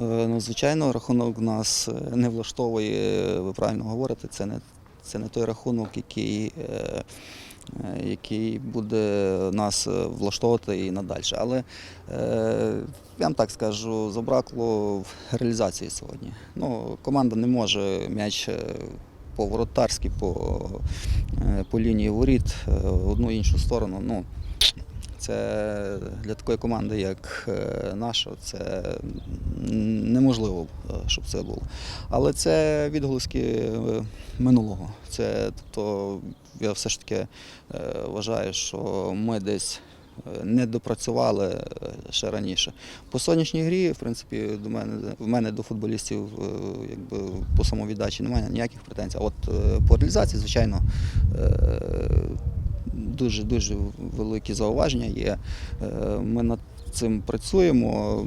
Е, Ну, звичайно, рахунок нас е, не влаштовує, ви правильно говорите, це не, це не той рахунок, який, е, який буде нас влаштовувати і надалі. Але я вам так скажу, забракло реалізації сьогодні. Ну, команда не може м'яч по воротарськи, по, по лінії воріт в одну іншу сторону. Ну, це для такої команди, як е, наша, це неможливо, е, щоб це було. Але це відголоски е, минулого. Це тобто, я все ж таки вважаю, що ми десь не допрацювали ще раніше. По сонячній грі, в принципі, до мене в мене до футболістів якби по самовіддачі немає ніяких претензій. А от по реалізації, звичайно. Е, дуже дуже великі зауваження є. Е, Ми над цим працюємо.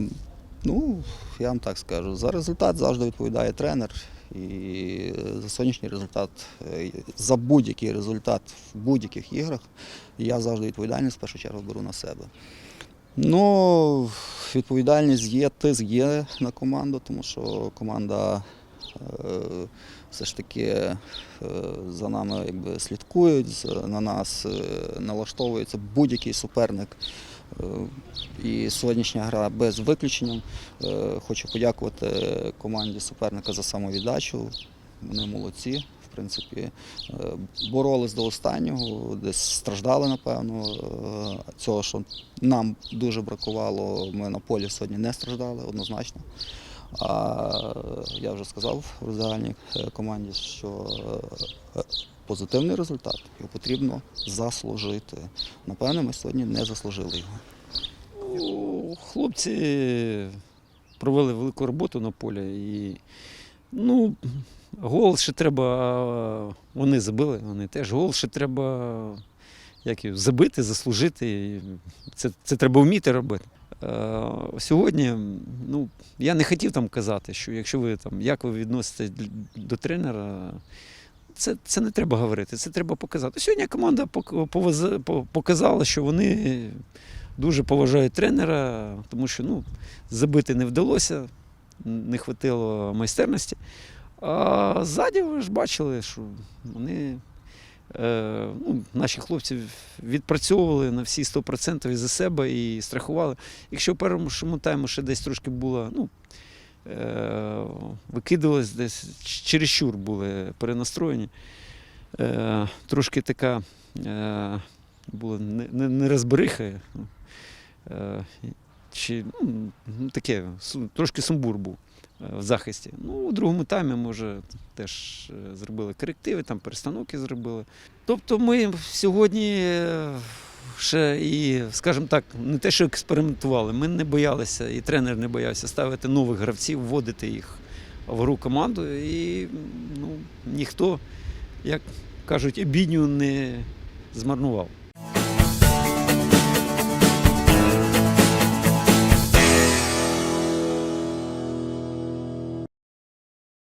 Ну, я вам так скажу, за результат завжди відповідає тренер. І за сонячний результат, е, за будь-який результат в будь-яких іграх я завжди відповідальність в першу чергу беру на себе. Ну, відповідальність є, тиск є на команду, тому що команда все ж таки е, за нами якби, слідкують, на нас е, налаштовується будь-який суперник. Е, І сьогоднішня гра без виключення. Е, Хочу подякувати команді суперника за самовіддачу. Вони молодці. В принципі, е, боролись до останнього, десь страждали, напевно. Е, Цього, що нам дуже бракувало, ми на полі сьогодні не страждали однозначно. А я вже сказав в роздягальній е, команді, що е, позитивний результат його потрібно заслужити. Напевно, ми сьогодні не заслужили його. Ну, Хлопці провели велику роботу на полі і ну, гол ще треба. Вони забили, вони теж гол ще треба як забити, заслужити. Це, це треба вміти робити. Е, Сьогодні, ну, я не хотів там казати, що якщо ви там, як ви відноситесь до тренера, це, це не треба говорити, це треба показати. Сьогодні команда показала, що вони дуже поважають тренера, тому що ну, забити не вдалося, не вистачило майстерності. А ззаді ви ж бачили, що вони, ну, наші хлопці відпрацьовували на всі 100% і за себе і страхували. Якщо в першому тайму ще десь трошки було, ну, е, викидувалось десь чересчур були перенастроєні. Е, трошки така е, була не- не- нерозбериха. Е, чи ну, таке, трошки сумбур був е, в захисті. Ну, у другому таймі, може, теж е, зробили корективи, там перестановки зробили. Тобто ми сьогодні е, ще і, скажімо так, не те, що експериментували, ми не боялися, і тренер не боявся ставити нових гравців, вводити їх в гру команду. І ну, ніхто, як кажуть, обідню не змарнував.